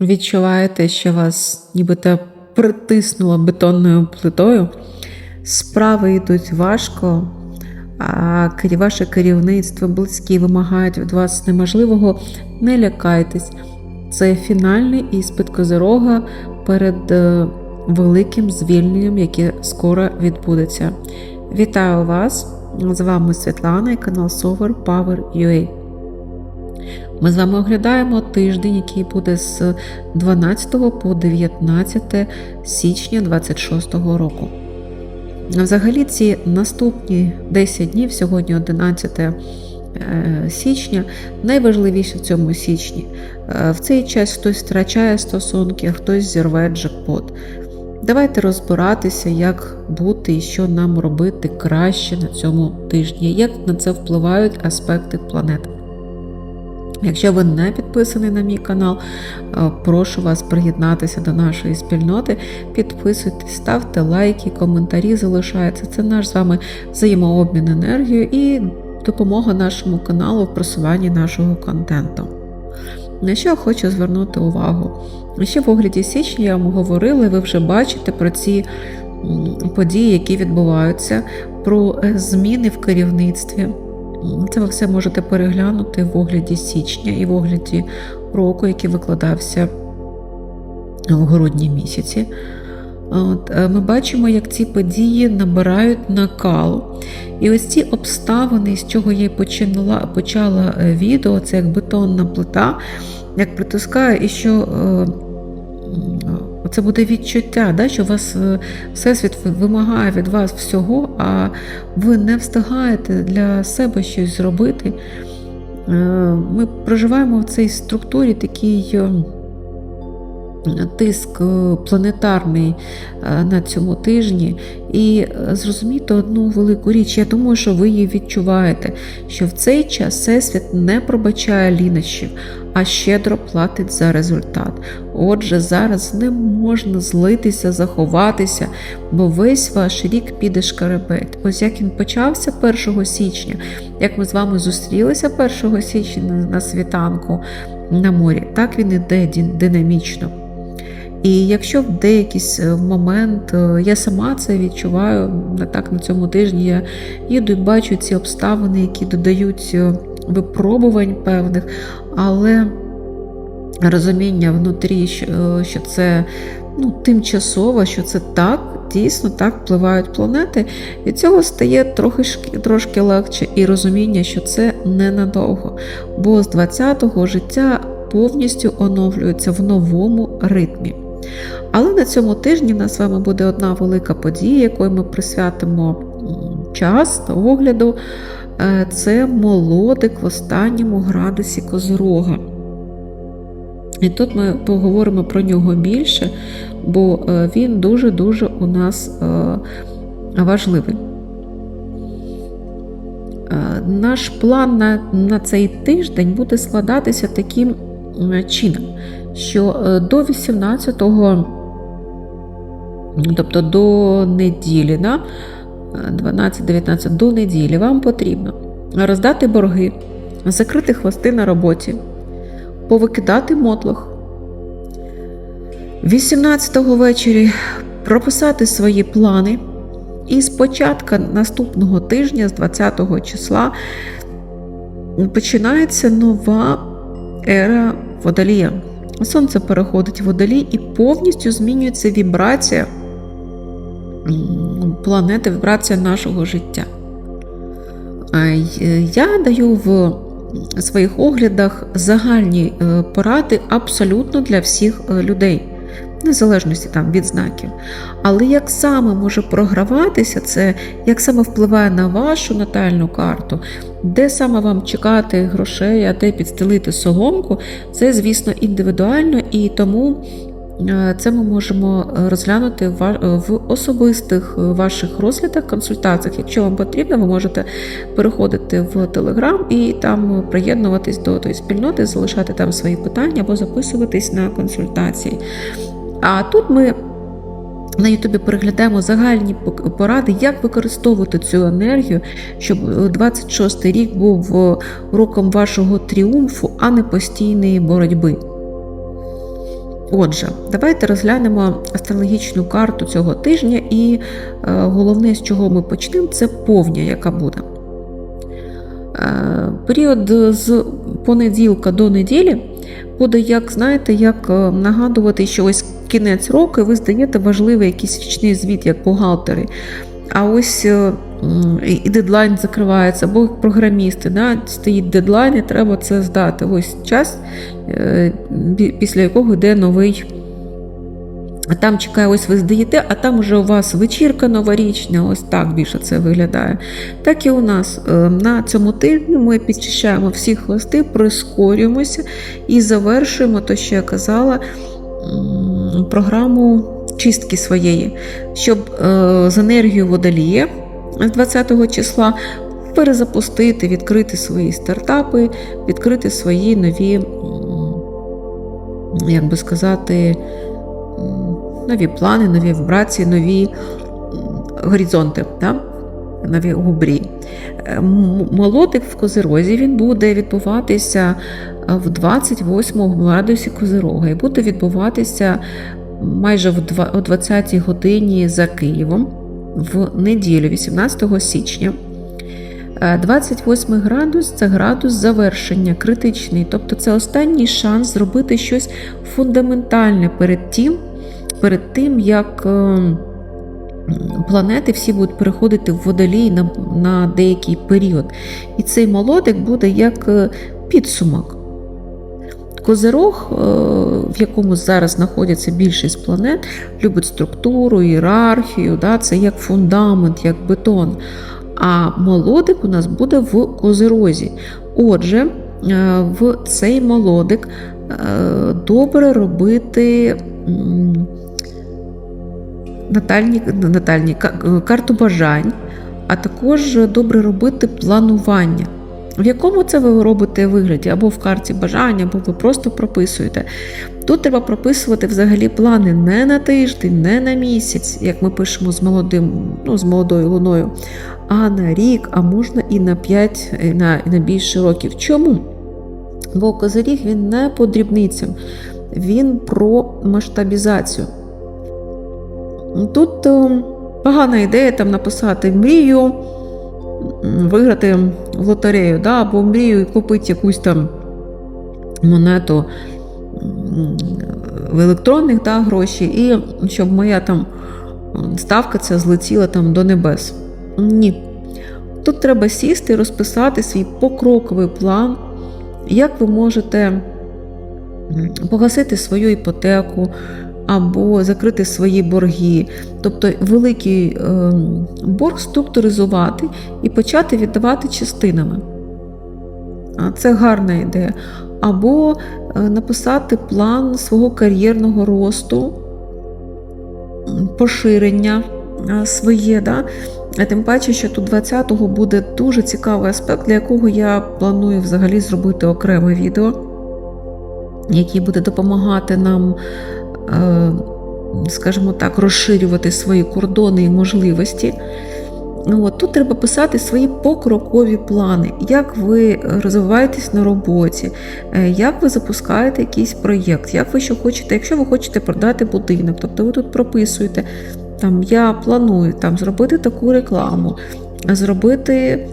Відчуваєте, що вас нібито притиснуло бетонною плитою, справи йдуть важко, а ваше керівництво близькі вимагають від вас неможливого, не лякайтесь. Це фінальний іспит Козирога перед е, великим звільненням, яке скоро відбудеться. Вітаю вас! З вами Світлана і канал Power UA. Ми з вами оглядаємо тиждень, який буде з 12 по 19 січня 2026 року. Взагалі, ці наступні 10 днів, сьогодні 11 е, січня, найважливіше в цьому січні. Е, В цей час хтось втрачає стосунки, а хтось зірве джекпот. Давайте розбиратися, як бути і що нам робити краще на цьому тижні, як на це впливають аспекти планети. Якщо ви не підписаний на мій канал, е, прошу вас приєднатися до нашої спільноти. Підписуйтесь, ставте лайки, коментарі залишаються. Це наш з вами взаємообмін енергією і допомога нашому каналу в просуванні нашого контенту. На що я хочу звернути увагу? Ще в огляді січня я вам говорила, ви вже бачите про ці події, які відбуваються, про е, зміни в керівництві. Це ви все можете переглянути в огляді січня і в огляді року, який викладався в грудні місяці. От, е, Ми бачимо, як ці події набирають накалу. І ось ці обставини, з чого я починала, почала е, відео, це як бетонна плита, як притискає, і що е, м, це буде відчуття, да, що вас е, Всесвіт вимагає від вас всього, а ви не встигаєте для себе щось зробити. Е, Ми проживаємо в цій структурі такий е, тиск планетарний на цьому тижні. І зрозуміти одну велику річ. Я думаю, що ви її відчуваєте, що в цей час Всесвіт не пробачає лінощів, а щедро платить за результат. Отже, зараз не можна злитися, заховатися, бо весь ваш рік піде шкаребет. Ось як він почався 1 січня, як ми з вами зустрілися 1 січня на- світанку на морі, так він іде динамічно. І якщо в деякий момент е, я сама це відчуваю, так на цьому тижні я їду і бачу ці обставини, які додають е, випробувань певних, але розуміння внутрі, що, е, що це ну, тимчасово, що це так, дійсно так впливають планети, від цього стає трохи трошки легше і розуміння, що це ненадовго. Бо з 20-го життя повністю оновлюється в новому ритмі. Але на цьому тижні в нас з вами буде одна велика подія, якої ми присвятимо час та огляду. Е, Це молодик в останньому градусі Козирога. І тут ми поговоримо про нього більше, бо е, він дуже-дуже у нас е, важливий. Е, Наш план на, на цей тиждень буде складатися таким чином, що до 18-го, тобто до неділі, да, 12-19 до неділі, вам потрібно роздати борги, закрити хвости на роботі, повикидати мотлох. 18-го ввечері прописати свої плани. І з початку наступного тижня, з 20-го числа, починається нова ера водолія. Сонце переходить в водолій і повністю змінюється вібрація планети, вібрація нашого життя. Я даю в своїх оглядах загальні е, поради абсолютно для всіх е, людей, незалежності там від знаків. Але як саме може програватися це, як саме впливає на вашу натальну карту, де саме вам чекати грошей, а де підстелити соломку, це, звісно, індивідуально і тому. Е, Це ми можемо е, розглянути в е, особистих ваших розглядах, консультаціях. Якщо вам потрібно, ви можете переходити в Телеграм і там приєднуватись до тої спільноти, залишати там свої питання або записуватись на консультації. А тут ми на Ютубі переглядаємо загальні поради, як використовувати цю енергію, щоб е, 26 рік був роком вашого тріумфу, а не постійної боротьби. Отже, давайте розглянемо астрологічну карту цього тижня, і е, головне, з чого ми почнемо, це повня, яка буде. Е, період з понеділка до неділі буде, як знаєте, як е, нагадувати, що ось кінець року ви здаєте важливий якийсь річний звіт, як бухгалтери. А ось і дедлайн закривається, або програмісти, да, стоїть дедлайн, і треба це здати. Ось час, після якого йде новий. А там чекає, ось ви здаєте, а там уже у вас вечірка новорічна, ось так більше це виглядає. Так і у нас е, на цьому тижні ми підчищаємо всі хвости, прискорюємося і завершуємо, то що я казала, програму чистки своєї, щоб е, з енергією водолія з 20 числа перезапустити, відкрити свої стартапи, відкрити свої нові, як би сказати, нові плани, нові вібрації, нові горизонти, да? нові губрі. Е, молодик в Козирозі він буде відбуватися в 28 градусі Козирога і буде відбуватися майже о 20 й годині за Києвом в неділю, 18 січня. 28 е, градус це градус завершення, критичний, тобто це останній шанс зробити щось фундаментальне перед тим, перед тим, як е, планети всі будуть переходити в водолій на, на деякий період. І цей молодик буде як е, підсумок. Козирог, е, в якому зараз знаходяться більшість планет, любить структуру, ієрархію, да, це як фундамент, як бетон. А молодик у нас буде в козирозі. Отже, в цей молодик добре робити натальні, натальні карту бажань, а також добре робити планування. В якому це ви робите вигляді, або в карті бажання, або ви просто прописуєте. Тут треба прописувати взагалі плани не на тиждень, не на місяць, як ми пишемо з молодим, ну, з молодою луною, а на рік, а можна і на 5, і на, і на більше років. Чому? Бо козиріг він не по дрібницям, він про масштабізацію. Тут е, погана ідея там написати мрію, виграти в лотерею, да, або мрію купити якусь там монету в електронних да, гроші, і щоб моя там ставка ця злетіла там до небес. Ні. Тут треба сісти і розписати свій покроковий план, як ви можете погасити свою іпотеку, або закрити свої борги, тобто великий ем, борг структуризувати і почати віддавати частинами. Це гарна ідея. Або е, написати план свого кар'єрного росту, поширення е, своє. Да? А тим паче, що тут 20-го буде дуже цікавий аспект, для якого я планую взагалі зробити окреме відео, який буде допомагати нам Е, скажімо так, розширювати свої кордони і можливості. От, Тут треба писати свої покрокові плани, як ви розвиваєтесь на роботі, е, як ви запускаєте якийсь проєкт, як ви що хочете, якщо ви хочете продати будинок, тобто ви тут прописуєте, там, я планую там, зробити таку рекламу, зробити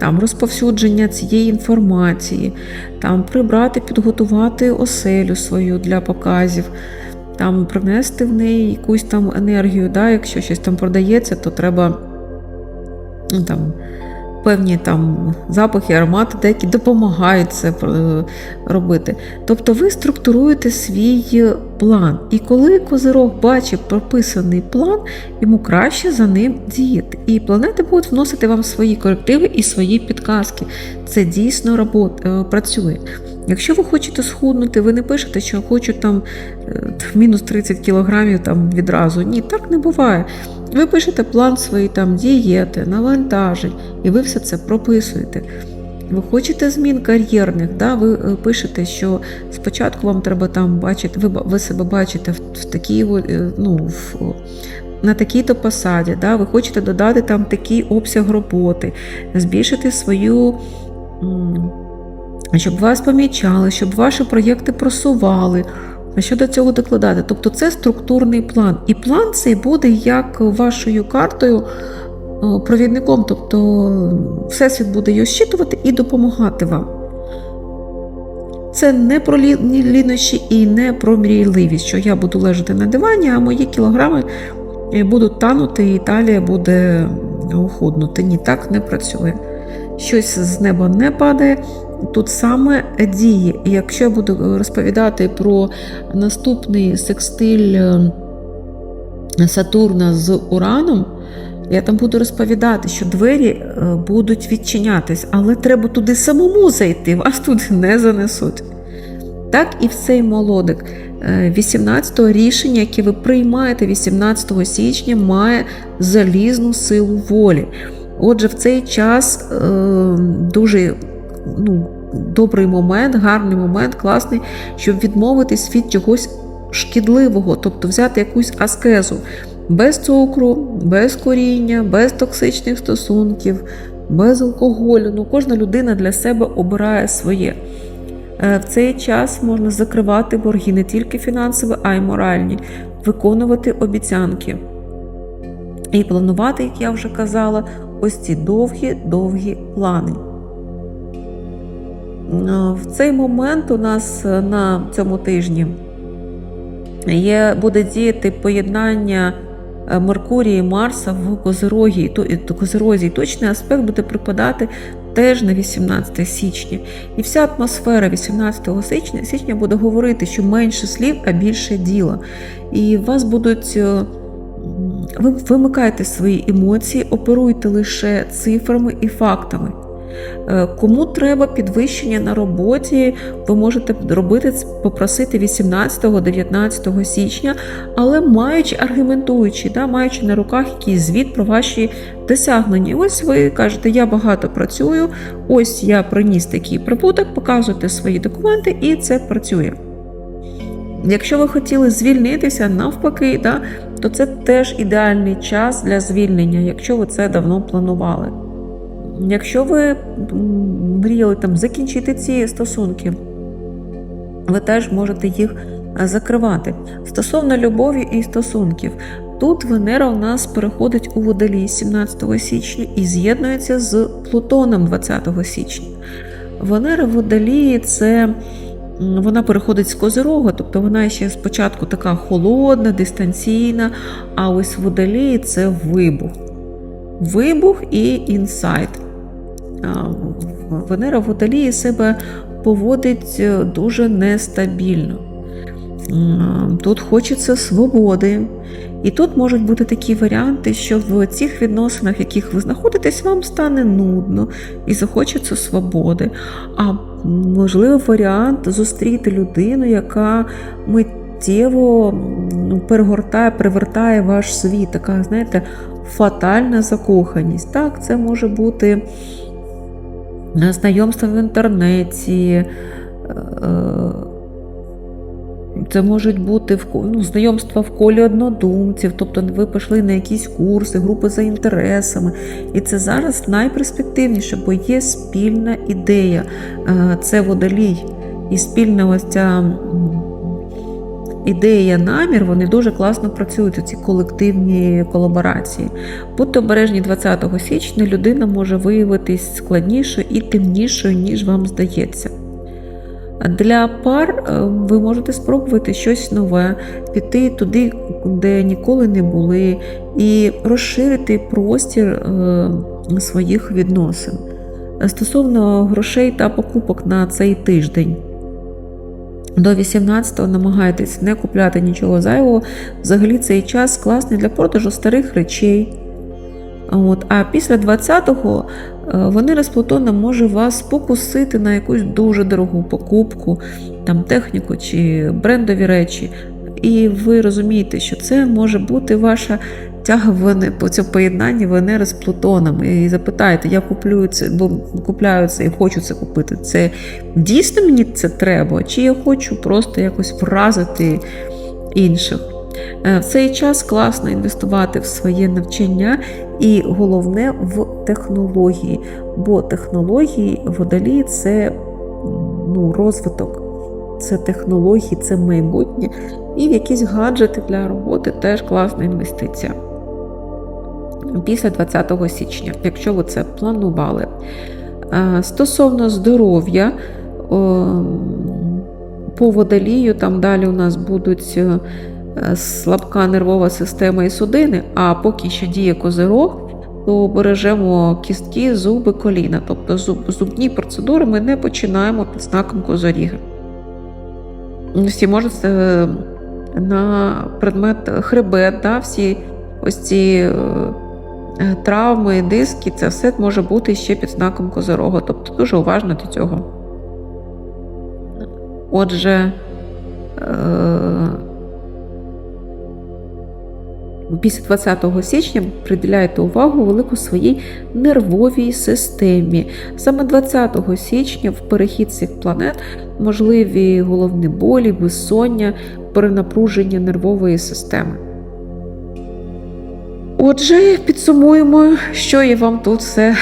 там розповсюдження цієї інформації, там прибрати, підготувати оселю свою для показів, там принести в неї якусь там енергію. Да? Якщо щось там продається, то треба ну, там, певні там запахи, аромати, деякі допомагають це е, робити. Тобто ви структуруєте свій план. І коли козирог бачить прописаний план, йому краще за ним діяти. І планети будуть вносити вам свої корективи і свої підказки. Це дійсно робот, е, працює. Якщо ви хочете схуднути, ви не пишете, що хочу там е, мінус 30 кілограмів там відразу. Ні, так не буває. Ви пишете план свої там дієти, навантажень, і ви все це прописуєте. Ви хочете змін кар'єрних, да? ви е, пишете, що спочатку вам треба там бачити, ви ви себе бачите в, в такій, е, ну, в, на такій-то посаді, да? ви хочете додати там такий обсяг роботи, збільшити свою щоб вас помічали, щоб ваші проєкти просували. А що до цього докладати? Тобто це структурний план. І план цей буде як вашою картою, провідником, тобто Всесвіт буде його щитувати і допомагати вам. Це не про лі- лінощі і не про мрійливість, що я буду лежати на дивані, а мої кілограми е, будуть танути, і талія буде охуднути. Ні, так не працює. Щось з неба не падає. Тут саме діє. І якщо я буду розповідати про наступний секстиль е, Сатурна з Ураном, я там буду розповідати, що двері е, будуть відчинятись, але треба туди самому зайти, вас туди не занесуть. Так і в цей молодик 18-го рішення, яке ви приймаєте 18 січня, має залізну силу волі. Отже, в цей час е, дуже ну, добрий момент, гарний момент, класний, щоб відмовитись від чогось шкідливого, тобто взяти якусь аскезу без цукру, без коріння, без токсичних стосунків, без алкоголю. Ну, кожна людина для себе обирає своє. Е, В цей час можна закривати борги не тільки фінансові, а й моральні, виконувати обіцянки. І планувати, як я вже казала, ось ці довгі-довгі плани. Е, В цей момент у нас е, на цьому тижні є, буде діяти поєднання е, Меркурія і Марса в Козирогі, і то- і то- Козирозі. Точний аспект буде припадати теж на 18 січня. І вся атмосфера 18 січня, січня буде говорити, що менше слів, а більше діла. І вас будуть. Ви вимикайте свої емоції, оперуйте лише цифрами і фактами. Е, Кому треба підвищення на роботі, ви можете робити попросити 18-19 січня, але маючи аргументуючи, да, маючи на руках якийсь звіт про ваші досягнення. Ось ви кажете, я багато працюю, ось я приніс такий прибуток, показуєте свої документи, і це працює. Якщо ви хотіли звільнитися навпаки, да, то це теж ідеальний час для звільнення, якщо ви це давно планували. Якщо ви мріяли там закінчити ці стосунки, ви теж можете їх е, закривати. Стосовно любові і стосунків, тут Венера у нас переходить у водолій 17 січня і з'єднується з Плутоном 20 січня. Венера в водолії це. Вона переходить з козирога, тобто вона ще спочатку така холодна, дистанційна, а ось водолії це вибух. Вибух і інсайт. Венера в водолії себе поводить е, дуже нестабільно. Тут хочеться свободи. І тут можуть бути такі варіанти, що в цих відносинах, в яких ви знаходитесь, вам стане нудно і захочеться свободи. А можливо, варіант зустріти людину, яка миттєво ну, перегортає, привертає ваш світ, така, знаєте, фатальна закоханість. Так, це може бути е, знайомства в інтернеті. е, Це можуть бути ну, знайомства в колі однодумців, тобто ви пішли на якісь курси, групи за інтересами. І це зараз найперспективніше, бо є спільна ідея. Е, Це водолій. І спільна ось ця ідея, намір, вони дуже класно працюють, у ці колективні колаборації. Будьте обережні 20 січня, людина може виявитись складнішою і темнішою, ніж вам здається. Для пар е, ви можете спробувати щось нове, піти туди, де ніколи не були, і розширити простір е, своїх відносин. Стосовно грошей та покупок на цей тиждень. До 18-го намагайтесь не купляти нічого зайвого. Взагалі цей час класний для продажу старих речей. От. А після 20-го е, Венера з Плутоном може вас покусити на якусь дуже дорогу покупку, там техніку чи брендові речі. І ви розумієте, що це може бути ваша тяга Вене- по цьому поєднанні Венери з Плутоном. І запитаєте, я куплю це, бо купляю це і хочу це купити. Це дійсно мені це треба? Чи я хочу просто якось вразити інших? Е, В цей час класно інвестувати в своє навчання і головне в технології, бо технології водолії це ну, розвиток, це технології, це майбутнє. І в якісь гаджети для роботи теж класна інвестиція. Після 20 січня, якщо ви це планували. Е, Стосовно здоров'я, по водолію, там далі у нас будуть е, слабка нервова система і судини, а поки що діє козирог, то бережемо кістки, зуби, коліна. Тобто зуб, зубні процедури ми не починаємо під знаком козоріга. Всі можете е, на предмет хребет, да, всі ось ці травми, диски, це все може бути ще під знаком козорога. Тобто дуже уважно до цього. Отже, е, після 20 січня приділяйте увагу велику своїй нервовій системі. Саме 20 січня в перехід цих планет можливі головні болі, безсоння, перенапруження нервової системи. Отже, підсумуємо, що я вам тут все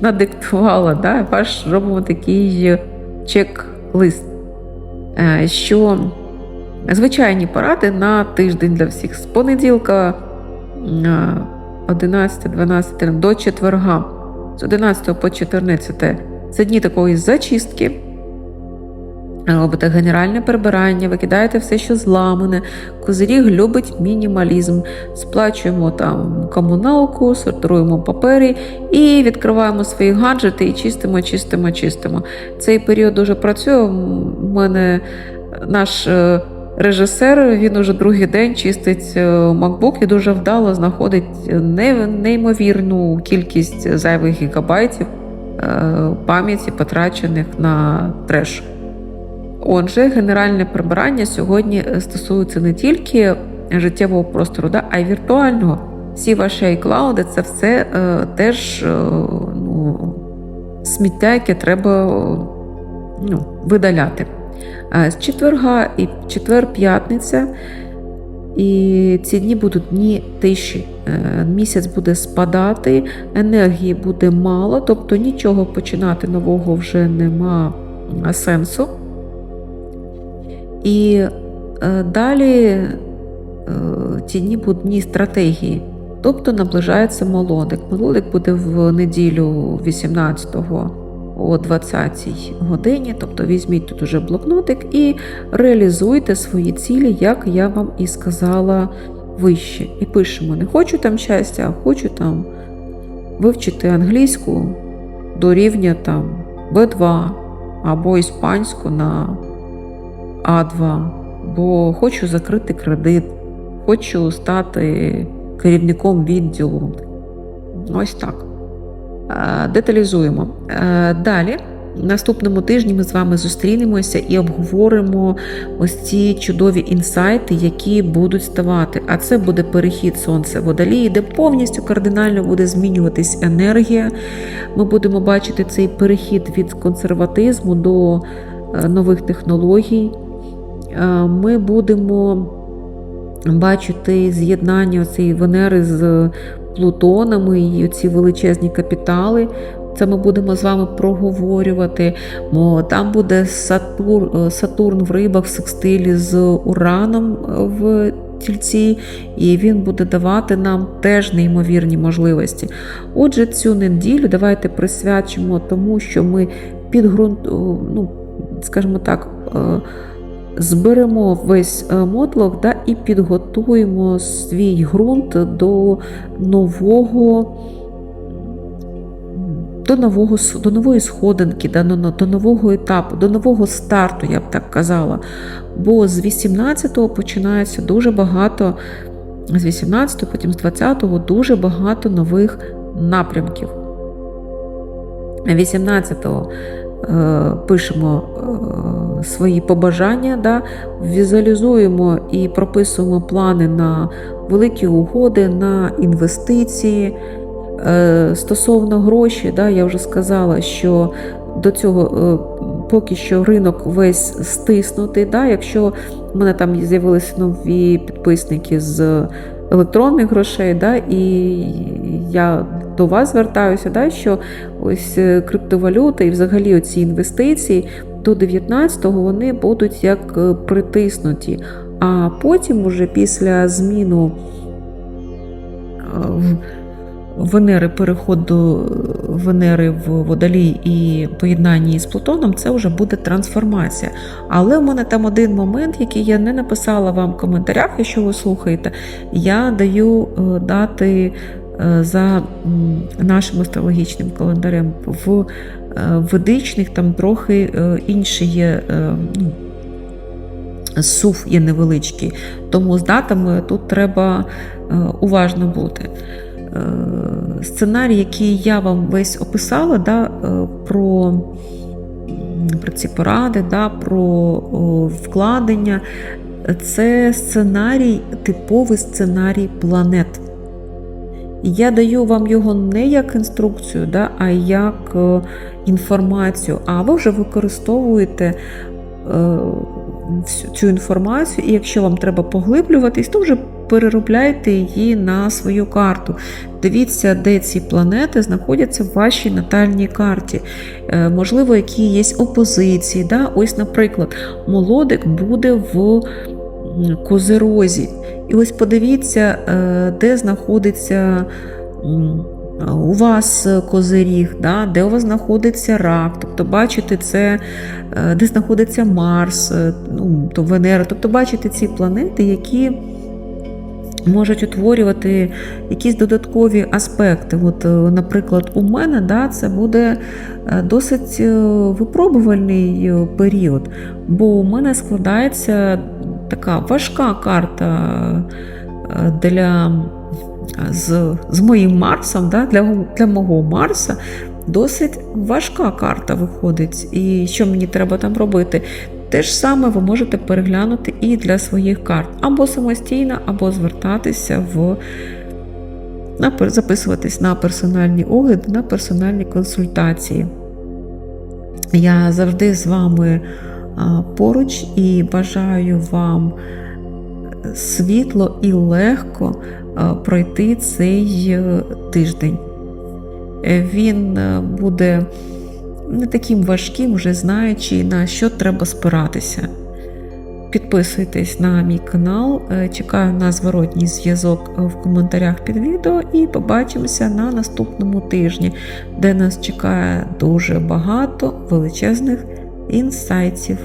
надиктувала. Да? Ваш робимо такий чек-лист, Е, що звичайні поради на тиждень для всіх з понеділка 11-12 до четверга, з 11 по 14 це дні такої зачистки. Робите генеральне прибирання, викидаєте все, що зламане. Козиріг любить мінімалізм. Сплачуємо там комуналку, сортуємо папери і відкриваємо свої гаджети і чистимо, чистимо, чистимо. Цей період дуже працює. У мене наш е, режисер, він уже другий день чистить е, MacBook і дуже вдало знаходить неймовірну кількість зайвих гігабайтів е, пам'яті, потрачених на треш. Отже, генеральне прибирання сьогодні е, стосується не тільки життєвого простору, да, а й віртуального. Всі ваші iCloud – це все е, теж е, ну, сміття, яке треба ну, видаляти. З четверга і четвер-п'ятниця. І ці дні будуть дні тиші. Е, Місяць буде спадати, енергії буде мало, тобто нічого починати нового вже нема сенсу. І е, далі е, ці дні будуть дні стратегії, тобто наближається молодик. Молодик буде в неділю 18-го о 20-й годині, тобто візьміть тут уже блокнотик і реалізуйте свої цілі, як я вам і сказала вище. І пишемо: не хочу там щастя, а хочу там вивчити англійську до рівня там B2 або іспанську на А2, бо хочу закрити кредит, хочу стати керівником відділу. Ось так. Е, Деталізуємо. Е, Далі, наступному тижні ми з вами зустрінемося і обговоримо ось ці чудові інсайти, які будуть ставати. А це буде перехід сонця водолії, де повністю кардинально буде змінюватись енергія. Ми будемо бачити цей перехід від консерватизму до е, нових технологій. Е, Ми будемо бачити з'єднання цієї Венери з Плутонами і ці величезні капітали. Це ми будемо з вами проговорювати. Там буде Сатур, е, Сатурн в рибах в секстилі з Ураном в тільці, і він буде давати нам теж неймовірні можливості. Отже, цю неділю давайте присвячимо тому, що ми підґрунт, ну, скажімо так, е, зберемо весь е, мотлох да, і підготуємо свій ґрунт до нового. До нового, до нової сходинки, да, до, до нового етапу, до нового старту, я б так казала. Бо з 18-го починається дуже багато, з 18-го, потім з 20-го дуже багато нових напрямків. 18-го е, пишемо е, свої побажання, да, візуалізуємо і прописуємо плани на великі угоди, на інвестиції. Е, Стосовно грошей, да, я вже сказала, що до цього е, поки що ринок весь стиснутий. Да, Якщо в мене там з'явилися нові підписники з електронних грошей. Да, І я до вас звертаюся, да, що ось е, криптовалюта і взагалі оці інвестиції до 19-го вони будуть як е, притиснуті. А потім, уже після зміну е, Венери, переходу Венери в Водолій і поєднанні з Плутоном, це вже буде трансформація. Але в мене там один момент, який я не написала вам в коментарях, якщо ви слухаєте, я даю дати за нашим астрологічним календарем. В е, ведичних там трохи е, інші є. е, ну, Сув є невеличкий, тому з датами тут треба е, уважно бути. Е, Сценарій, який я вам весь описала, да, е, про, про ці поради, да, про вкладення, це сценарій, типовий сценарій планет. Я даю вам його не як інструкцію, да, а як е, інформацію, а ви вже використовуєте е, цю інформацію, і якщо вам треба поглиблюватись, то вже переробляйте її на свою карту. Дивіться, де ці планети знаходяться в вашій натальній карті. Е, Можливо, які є опозиції. Да? Ось, наприклад, молодик буде в Козерозі. І ось подивіться, е, де знаходиться. У вас козиріг, да, де у вас знаходиться рак, тобто бачите це, е, де знаходиться Марс, е, ну, то Венера, тобто бачите ці планети, які можуть утворювати якісь додаткові аспекти. От, наприклад, у мене да, це буде досить випробувальний період, бо у мене складається така важка карта е, для, з, з моїм Марсом, да, для, для мого Марса. Досить важка карта виходить. І що мені треба там робити? Те ж саме ви можете переглянути і для своїх карт, або самостійно, або звертатися в на, записуватись на персональні огляди, на персональні консультації. Я завжди з вами поруч і бажаю вам світло і легко пройти цей е, тиждень. Він е, буде не таким важким, вже знаючи, на що треба спиратися. Підписуйтесь на мій канал, е, чекаю на зворотній зв'язок в коментарях під відео і побачимося на наступному тижні, де нас чекає дуже багато величезних інсайтів.